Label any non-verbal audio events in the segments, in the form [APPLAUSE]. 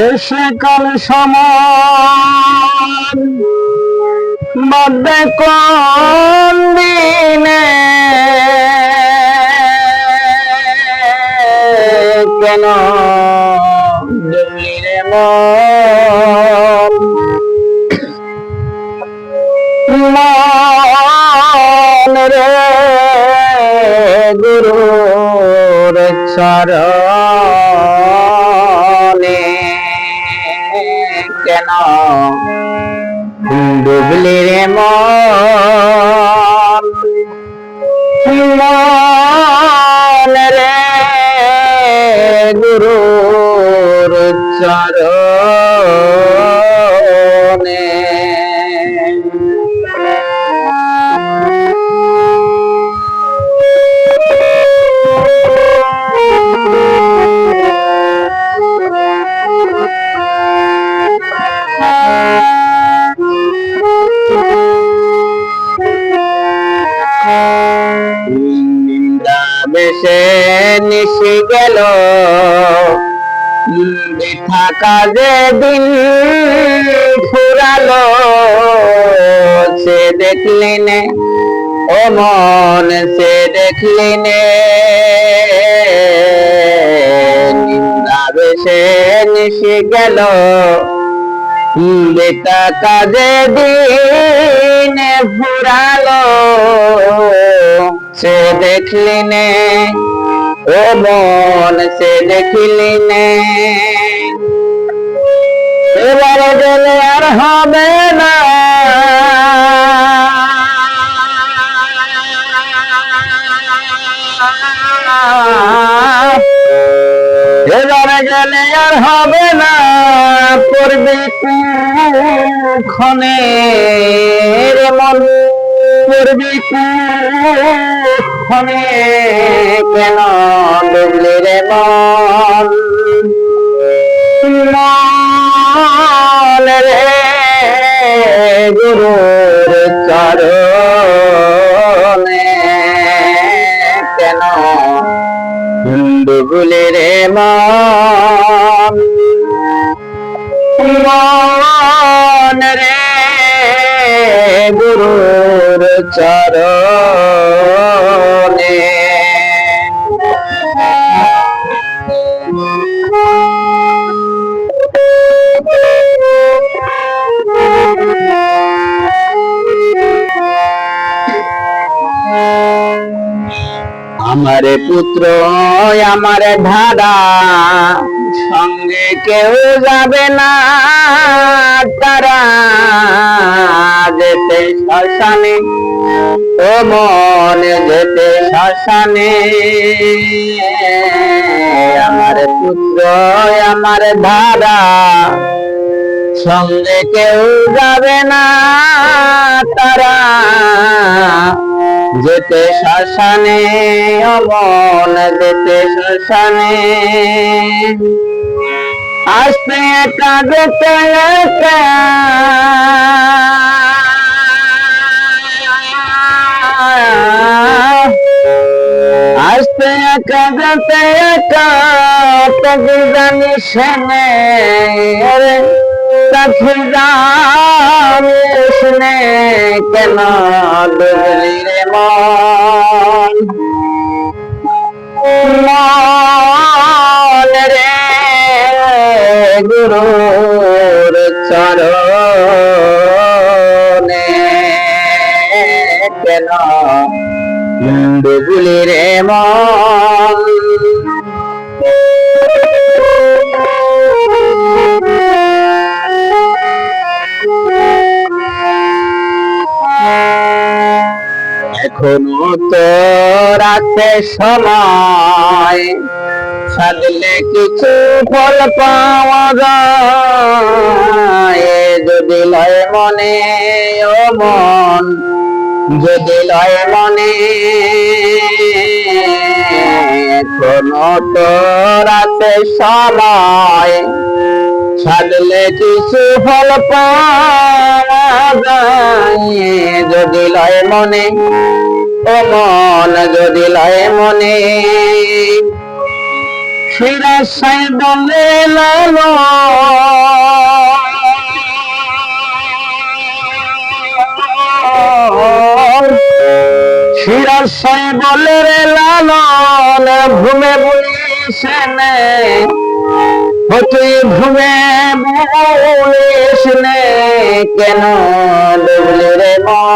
এসে কাল সমান দিনে কেন গুরুর চরণে কেন? ডুবলি রে মন রে গুরুর চরণে বেশে নিশি গেল। বৃথা কাজে দিন ফুরালো। সে দেখলি নে ও মন, সে দেখলি নে নিন্দা বেশে নিশি গেল। বেটা কাজে দিন ফুরালো। সে দেখলি নে ও মন সে দেখলি নে এবারে গেলে আর হবে না। এবারে গেলে আর হবে না। পড়বে ক্ষণে মন। পড়বে ক্ষণে কেন ডুবলি রে মন মন রে গুরুর চরণে কেন ডুবলি রে মন মন রে গুরুর চরণে [LAUGHS] আমার পুত্র, আমার ধারা, সঙ্গে কেউ যাবে না তারা। যেতে শ্মশানে, ও মন, যেতে শ্মশানে। আমার পুত্র, আমার ধারা, সঙ্গে কেউ যাবে না তারা। যেতে শ্মশানে অমন যেতে শ্মশানে। আসতে একা যেতে আসতে একা যেতে একা তবে জানি সেনে রে তাকে জানিস নে কেন ডুবলি রে মন? মন রে গুরুর চরণে কেন ডুবলি রে তোর আছে সময়। সাধলে কিছু ফল পাওয়া যায়। যদি লয় মনে ও মন, যদি লয় মনে এখনও তোর আছে সময়। সাধলে কিছু ফল পাওয়া যায়। যদি লয় মনে ও যদি লয় মনে ফিরাশাই দলে লালো। শিরাশাই বলে রে লালন ঘুমে বলিসনে তুই ঘুমে বলিস কেন ডুবলি রে মন?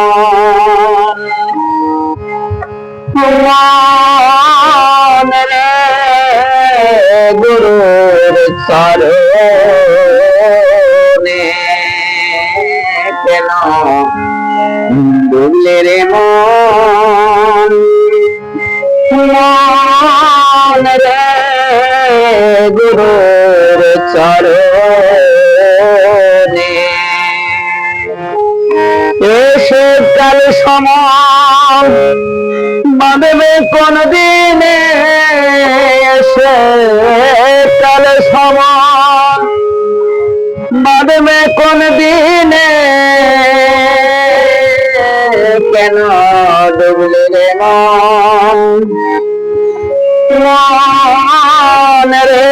মন রে গুরুর চরণে। কেন ডুবলি রে মন রে গুরুর চরণে এসে কাল সমান কোন দিনে এসে কাল বাঁধবে কোন দিনে কেন ডুবলি রে মন রে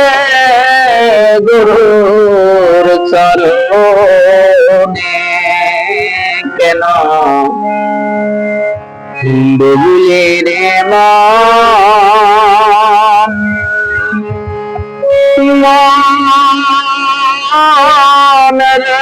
গুরুর চরণে কেন ডুবলি রে মন মন রে